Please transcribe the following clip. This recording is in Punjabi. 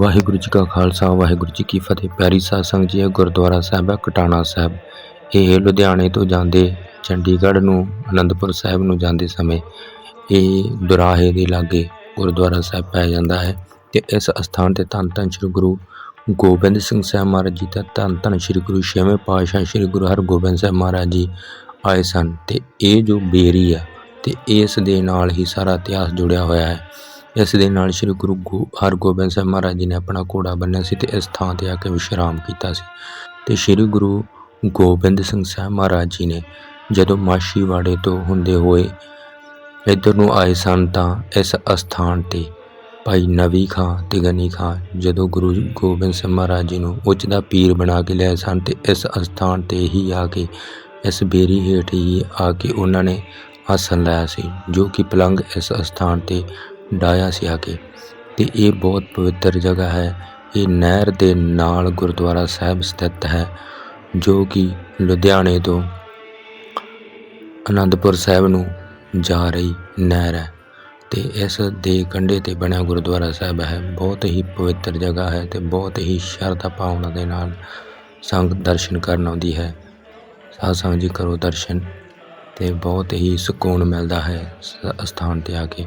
ਵਾਹਿਗੁਰੂ ਜੀ ਕਾ ਖਾਲਸਾ, ਵਾਹਿਗੁਰੂ ਜੀ ਕੀ ਫਤਿਹ। ਪਿਆਰੀ ਸਾਧ ਸੰਗਤ ਜੀ, ਇਹ ਗੁਰਦੁਆਰਾ ਸਾਹਿਬ ਹੈ, ਕਟਾਣਾ ਸਾਹਿਬ। ਇਹ ਲੁਧਿਆਣੇ ਤੋਂ ਜਾਂਦੇ ਚੰਡੀਗੜ੍ਹ ਨੂੰ, ਅਨੰਦਪੁਰ ਸਾਹਿਬ ਨੂੰ ਜਾਂਦੇ ਸਮੇਂ ਇਹ ਦੁਰਾਹੇ ਦੇ ਲਾਗੇ ਗੁਰਦੁਆਰਾ ਸਾਹਿਬ ਪੈ ਜਾਂਦਾ ਹੈ ਤੇ ਇਸ ਅਸਥਾਨ ਤੇ ਧੰਨ ਧੰਨ ਸ੍ਰੀ ਗੁਰੂ ਗੋਬਿੰਦ ਸਿੰਘ ਸਾਹਿਬ ਮਹਾਰਾਜ ਜੀ ਦਾ ਧੰਨ ਧੰਨ ਸ੍ਰੀ ਗੁਰੂ ਛੇਵੇਂ ਪਾਤਸ਼ਾਹ ਸ੍ਰੀ ਗੁਰੂ ਹਰਗੋਬਿੰਦ ਸਾਹਿਬ ਮਹਾਰਾਜ ਜੀ ਆਏ ਸਨ ਤੇ ਇਹ ਜੋ ਬੇਰੀ ਆ ਤੇ ਇਸ ਦੇ ਨਾਲ ਹੀ ਸਾਰਾ ਇਤਿਹਾਸ ਜੁੜਿਆ ਹੋਇਆ ਹੈ। ਇਸ ਦੇ ਨਾਲ ਸ੍ਰੀ ਗੁਰੂ ਗੋ- ਹਰਗੋਬਿੰਦ ਸਾਹਿਬ ਮਹਾਰਾਜ ਜੀ ਨੇ ਆਪਣਾ ਘੋੜਾ ਬੰਨਿਆ ਸੀ ਤੇ ਇਸ ਥਾਂ ਤੇ ਆ ਕੇ ਵਿਸ਼ਰਾਮ ਕੀਤਾ ਸੀ। ਤੇ ਸ੍ਰੀ ਗੁਰੂ ਗੋਬਿੰਦ ਸਿੰਘ ਸਾਹਿਬ ਮਹਾਰਾਜ ਜੀ ਨੇ ਜਦੋਂ ਮਾਛੀਵਾੜੇ ਤੋਂ ਹੁੰਦੇ ਹੋਏ ਇੱਧਰ ਨੂੰ ਆਏ ਸਨ ਤਾਂ ਇਸ ਅਸਥਾਨ ਤੇ ਭਾਈ ਨਵੀ ਖਾਂ ਤੇ ਗਨੀ ਖਾਂ ਜਦੋਂ ਗੁਰੂ ਗੋਬਿੰਦ ਸਿੰਘ ਮਹਾਰਾਜ ਜੀ ਨੂੰ ਉੱਚ ਦਾ ਪੀਰ ਬਣਾ ਕੇ ਲਿਆਏ ਸਨ ਤੇ ਇਸ ਅਸਥਾਨ ਤੇ ਹੀ ਆ ਕੇ, ਇਸ ਬੇਰੀ ਹੇਠ ਹੀ ਆ ਕੇ ਉਹਨਾਂ ਨੇ ਆਸਣ ਲਾਇਆ ਸੀ, ਜੋ ਕਿ ਪਲੰਗ ਇਸ ਅਸਥਾਨ ਤੇ ਡਾਇਆ ਸੀ ਆ ਕੇ ਤੇ ਇਹ ਬਹੁਤ ਪਵਿੱਤਰ ਜਗ੍ਹਾ ਹੈ। ਇਹ ਨਹਿਰ ਦੇ ਨਾਲ ਗੁਰਦੁਆਰਾ ਸਾਹਿਬ ਸਥਿਤ ਹੈ, ਜੋ ਕਿ ਲੁਧਿਆਣੇ ਤੋਂ ਅਨੰਦਪੁਰ ਸਾਹਿਬ ਨੂੰ ਜਾ ਰਹੀ ਨਹਿਰ ਹੈ ਤੇ ਇਸ ਦੇ ਕੰਢੇ ਤੇ ਬਣਿਆ ਗੁਰਦੁਆਰਾ ਸਾਹਿਬ ਹੈ। ਬਹੁਤ ਹੀ ਪਵਿੱਤਰ ਜਗ੍ਹਾ ਹੈ ਤੇ ਬਹੁਤ ਹੀ ਸ਼ਰਧਾ ਭਾਵਨਾ ਦੇ ਨਾਲ ਸੰਗਤ ਦਰਸ਼ਨ ਕਰਨ ਆਉਂਦੀ ਹੈ। ਸਾਧ ਸੰਗਤ ਜੀ ਕਰੋ ਦਰਸ਼ਨ ਤੇ ਬਹੁਤ ਹੀ ਸਕੂਨ ਮਿਲਦਾ ਹੈ ਇਸ ਅਸਥਾਨ ਤੇ ਆ ਕੇ।